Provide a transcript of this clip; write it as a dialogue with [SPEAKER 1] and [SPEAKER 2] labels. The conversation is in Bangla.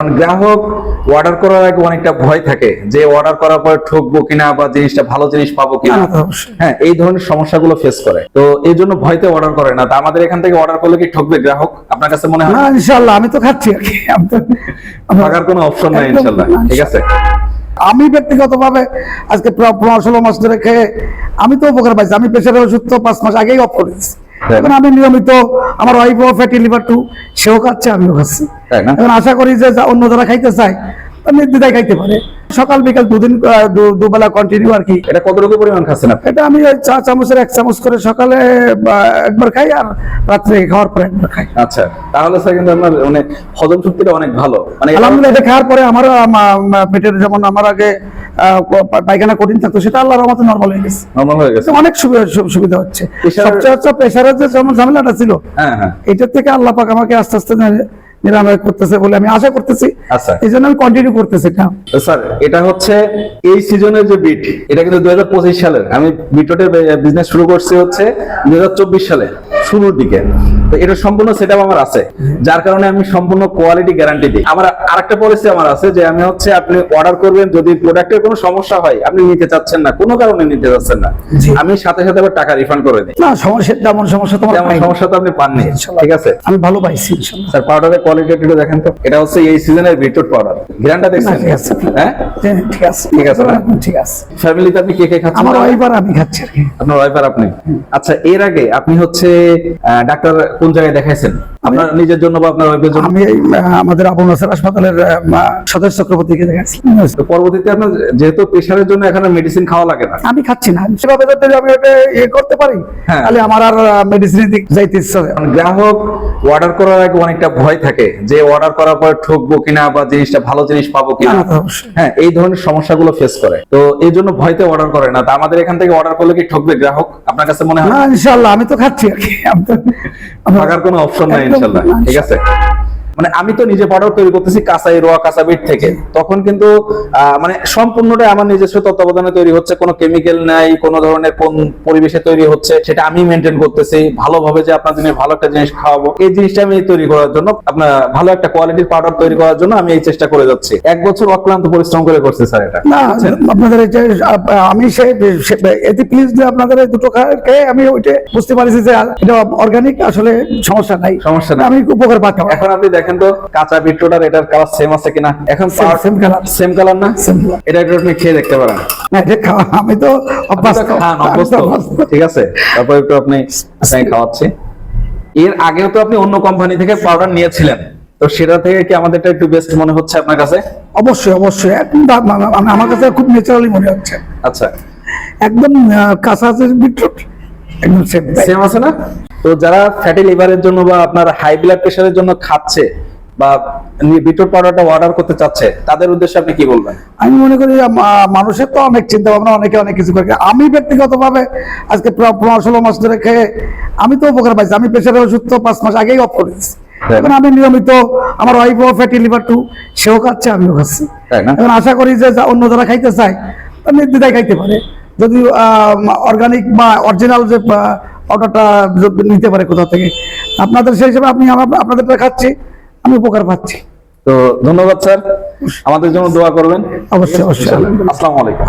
[SPEAKER 1] গ্রাহক অর্ডার করার আগে অনেকটা ভয় থাকে যে অর্ডার করার পর ঠকবো কিনা বা জিনিসটা ভালো জিনিস পাবো কিনা। হ্যাঁ এই ধরনের সমস্যাগুলো ফেস করে। তো এই জন্য ভয়তে অর্ডার করে না। তা আমাদের এখান থেকে অর্ডার করলে কি ঠকবে গ্রাহক? আপনার কাছে মনে হয়?
[SPEAKER 2] না ইনশাল্লাহ আমি তো খাচ্ছি
[SPEAKER 1] থাকার কোনো অপশন নাই ইনশাল্লাহ ঠিক আছে?
[SPEAKER 2] আমি ব্যক্তিগতভাবে আজকে প্রায় পনেরো ষোলো মাস ধরে খেয়ে আমি তো উপকার পাইছি। আমি প্রেশারের ওষুধ তো পাঁচ মাস আগেই অফ করেছি? এখন আমি নিয়মিত আমার ওয়াইফও ফ্যাটি লিভার টু সেও খাচ্ছে আমিও খাচ্ছি। এখন আশা করি যে অন্য যারা খাইতে চায় নির্দ্বিধায় খাইতে পারে। সকাল বিকাল দুদিন দুবেলা কন্টিনিউ আর কি।
[SPEAKER 1] এটা কতটুকু পরিমাণ খাচ্ছেন আপনি?
[SPEAKER 2] এটা আমি চা চামচের এক চামচ করে সকালে একবার খাই আর রাত্রে খাওয়ার পরে একবার খাই।
[SPEAKER 1] আচ্ছা তাহলে স্যার কিন্তু আপনার মানে হজম শক্তিটা অনেক ভালো। মানে
[SPEAKER 2] আলহামদুলিল্লাহ এটা খাওয়ার পরে আমার পেটের যেমন আমার আগে পায়খানা কঠিন থাকতো সেটা আল্লাহর রহমতে নর্মাল হয়ে গেছে।
[SPEAKER 1] নর্মাল হয়ে গেছে।
[SPEAKER 2] অনেক সুবিধা হচ্ছে। সবচেয়ে হচ্ছে প্রেশারের যে যেমন ঝামেলাটা ছিল
[SPEAKER 1] হ্যাঁ হ্যাঁ।
[SPEAKER 2] এটার থেকে আল্লাহ পাক আমাকে আস্তে আস্তে নিরাময় করতেছে বলে আমি আশা করতেছি।
[SPEAKER 1] আচ্ছা।
[SPEAKER 2] এই জন্য আমি কন্টিনিউ করতেছি এটা।
[SPEAKER 1] স্যার এটা হচ্ছে এই সিজনের যে বিট এটা কিন্তু দুই হাজার পঁচিশ সালের। আমি বিটটের বিজনেস শুরু করছি হচ্ছে দুই হাজার চব্বিশ সালে শুরুর দিকে। তো এটা সম্পূর্ণ সেট আমার আছে। যার কারণে আমি সম্পূর্ণ কোয়ালিটি গ্যারান্টি দিই। আমার আরেকটা পলিসি আমার আছে যে আমি হচ্ছে আপনি অর্ডার করবেন যদি প্রোডাক্টের কোনো সমস্যা হয় আপনি নিতে চাচ্ছেন না। কোনো কারণে নিতে চাচ্ছেন না। আমি সাথে সাথে আবার টাকা রিফান্ড করে দিই।
[SPEAKER 2] না সমস্যা তেমন সমস্যা তোমার
[SPEAKER 1] তেমন সমস্যা তো আপনি পাননি। ঠিক আছে?
[SPEAKER 2] আমি ভালো পাইছি
[SPEAKER 1] স্যার পাউডারের কোয়ালিটি একটু দেখেন তো। এটা হচ্ছে এই সিজনের বিটরুট পাউডার গ্রানটা দেখছেন?
[SPEAKER 2] ঠিক আছে।
[SPEAKER 1] হ্যাঁ?
[SPEAKER 2] হ্যাঁ, ঠিক আছে।
[SPEAKER 1] ঠিক আছে
[SPEAKER 2] ঠিক আছে।
[SPEAKER 1] ফ্যামিলিতে আপনি কে কে খাচ্ছেন?
[SPEAKER 2] আমার ওয়াইফ আর আমি খাচ্ছি
[SPEAKER 1] আপনার ওয়াইফ আর আপনি? আচ্ছা এর আগে আপনি হচ্ছে ডাক্তার কোন জায়গায় দেখাইছেন? আপনার নিজের জন্য বা আপনার ওয়াইফের জন্য?
[SPEAKER 2] আমি আমাদের আবু নাসের হাসপাতালের সদস্য চক্রবর্তীকে দেখাচ্ছি
[SPEAKER 1] পরবর্তীতে আপনার যেহেতু প্রেশারের জন্য এখানে মেডিসিন খাওয়া লাগে না।
[SPEAKER 2] আমি খাচ্ছি না। সেভাবে যাতে আমি এটা ইয়ে করতে পারি
[SPEAKER 1] হ্যাঁ।
[SPEAKER 2] তাহলে আমার আর মেডিসিনের দিক যাইতে ইচ্ছা।
[SPEAKER 1] গ্রাহক অর্ডার করার আগে অনেকটা ভয় থাকে যে অর্ডার করার পর ঠকবো কিনা বা জিনিসটা ভালো জিনিস পাবো কিনা। হ্যাঁ এই ধরনের সমস্যাগুলো ফেস করে। তো এই জন্য ভয়তে অর্ডার করে না। তা আমাদের এখান থেকে অর্ডার করলে কি ঠকবে গ্রাহক? আপনার কাছে মনে হয়?
[SPEAKER 2] না ইনশাল্লাহ আমি তো খাচ্ছি আর কি।
[SPEAKER 1] কোনো অপশন নাই ইনশাল্লাহ ঠিক আছে? মানে আমি তো নিজে পাউডার তৈরি করতেছি কাঁচাই রোয়া কাঁচা বিট থেকে। তখন কিন্তু মানে সম্পূর্ণটাই আমার নিজস্ব তত্ত্বাবধানে তৈরি হচ্ছে কোনো কেমিক্যাল নাই কোনো ধরনের কোন পরিবেশে তৈরি হচ্ছে সেটা আমি মেনটেন করতেছি। ভালোভাবে যে আপনার জন্য ভালো একটা জিনিস খাওয়াবো এই জিনিসটা আমি তৈরি করার জন্য আপনার ভালো একটা কোয়ালিটির পাউডার তৈরি করার জন্য আমি এই চেষ্টা করে যাচ্ছি। এক বছর অক্লান্ত পরিশ্রম করে করছি স্যার এটা।
[SPEAKER 2] না আপনাদের আমি সেই এতে প্লিজ আপনাদের দুটো খা- খেয়ে আমি ওইটা বুঝতে পারছি যে এটা অর্গানিক আসলে সমস্যা নাই।
[SPEAKER 1] সমস্যা নাই।
[SPEAKER 2] আমি উপকার পাচ্ছি।
[SPEAKER 1] এখন আপনি দেখেন তো কাঁচা বিটরুট আর এটার কালার সেম আছে কিনা? এখন
[SPEAKER 2] same colour।
[SPEAKER 1] সেম কালার না। এটা একটু আপনি খেয়ে দেখতে পারেন।
[SPEAKER 2] আমি তো।
[SPEAKER 1] ঠিক আছে তারপর একটু আপনি খাওয়াচ্ছি। এর আগেও তো আপনি অন্য কোম্পানি থেকে পাউডার নিয়েছিলেন। তো সেটা থেকে কি আমাদেরটা একটু বেস্ট মনে হচ্ছে আপনার কাছে?
[SPEAKER 2] অবশ্যই অবশ্যই। একদম আমার কাছে খুব ন্যাচারালি মনে হচ্ছে।
[SPEAKER 1] আচ্ছা।
[SPEAKER 2] একদম কাঁচা যে বিটরুট একদম সেম
[SPEAKER 1] সেম আছে না? তো যারা ফ্যাটি লিভারের জন্য বা আপনার হাই ব্লাড প্রেশারের জন্য খাচ্ছে বা বিটরুট পাউডারটা অর্ডার করতে চাচ্ছে তাদের উদ্দেশ্যে আপনি কি বলবেন?
[SPEAKER 2] আমি মনে করি মানুষের তো অনেক চিন্তা ভাবনা অনেকে অনেক কিছু করে। আমি ব্যক্তিগতভাবে আজকে পনেরো ষোলো মাস ধরে খেয়ে আমি তো উপকার পাইছি। আমি প্রেশারের ওষুধ তো পাঁচ মাস আগেই অফ করেছি
[SPEAKER 1] তাই না?
[SPEAKER 2] এখন আমি নিয়মিত আমার ওয়াইফও ফ্যাটি লিভার টু সেও খাচ্ছে আমিও খাচ্ছি।
[SPEAKER 1] তাই না?
[SPEAKER 2] এখন আশা করি যে অন্য যারা খাইতে চায় তারা নির্দ্বিধায় খাইতে পারে। যদি অর্গানিক বা অরিজিনাল যে অর্ডারটা নিতে পারে কোথাও থেকে? আপনাদের সেই হিসেবে আপনি আপনাদেরটা খাচ্ছি আমি উপকার পাচ্ছি।
[SPEAKER 1] তো ধন্যবাদ স্যার। আমাদের জন্য দোয়া করবেন।
[SPEAKER 2] অবশ্যই অবশ্যই।
[SPEAKER 1] আসসালামু আলাইকুম।